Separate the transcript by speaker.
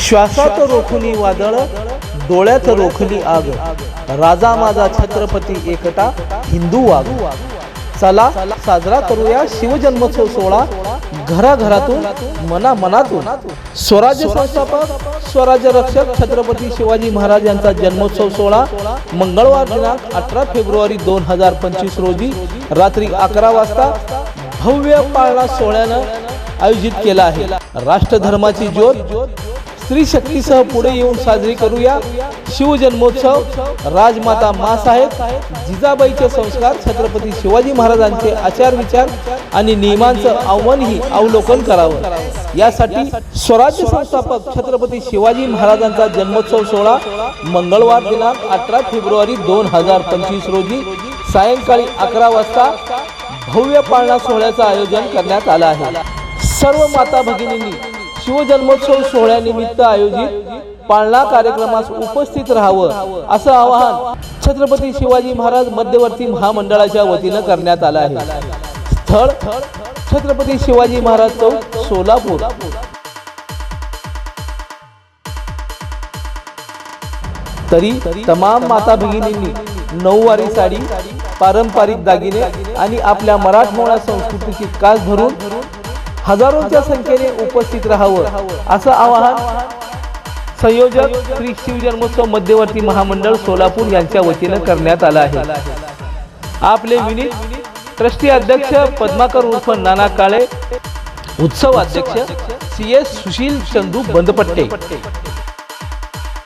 Speaker 1: श्वासात रोखली वादळ डोळ्यात रोखली आग. राजा माझा छत्रपती एकटा हिंदू वाघ. चला साजरा करूया शिवजन्मोत्सव सोहळा घराघरातून मना मनातून स्वराज्य संस्थापक स्वराज्य रक्षक छत्रपती शिवाजी महाराज यांचा जन्मोत्सव सोहळा मंगळवार दिनांक अठरा फेब्रुवारी दोन हजार पंचवीस रोजी रात्री अकरा वाजता भव्य पाळणा सोहळ्यानं आयोजित केला आहे. राष्ट्रधर्माची ज्योत स्त्री शक्तीसह पुढे येऊन साजरी करूया शिवजन्मोत्सव राजमाता मासाहेब जिजाबाईचे संस्कार छत्रपती शिवाजी महाराजांचे आचार विचार आणि नियमांचं आव्हानही अवलोकन करावं. यासाठी स्वराज्य संस्थापक छत्रपती शिवाजी महाराजांचा जन्मोत्सव सोहळा मंगळवार दिनांक अठरा फेब्रुवारी दोन हजार पंचवीस रोजी सायंकाळी अकरा वाजता भव्य पाळणा सोहळ्याचं आयोजन करण्यात आलं आहे. सर्व माता भगिनींनी शिवजन्मोत्सव सोहळ्यानिमित्त आयोजित पाळणा कार्यक्रमास उपस्थित राहावं असं आवाहन छत्रपती शिवाजी महाराज मध्यवर्ती महामंडळाच्या वतीनं करण्यात आलं आहे. स्थळ छत्रपती शिवाजी महाराज चौक सोलापूर. तरी तमाम माता भगिनींनी नऊवारी साडी पारंपरिक दागिने आणि आपल्या मराठमोळा संस्कृतीची कास धरून हजारोंच्या संख्येने उपस्थित राहावं असं आवाहन संयोजक श्री शिवजन्मोत्सव मध्यवर्ती महामंडळ सोलापूर यांच्या वतीनं करण्यात आलं आहे. आपले विनीत ट्रस्टी अध्यक्ष पद्माकर उर्फ नाना काळे उत्सव अध्यक्ष सी एस सुशील चंदू बंदपट्टे.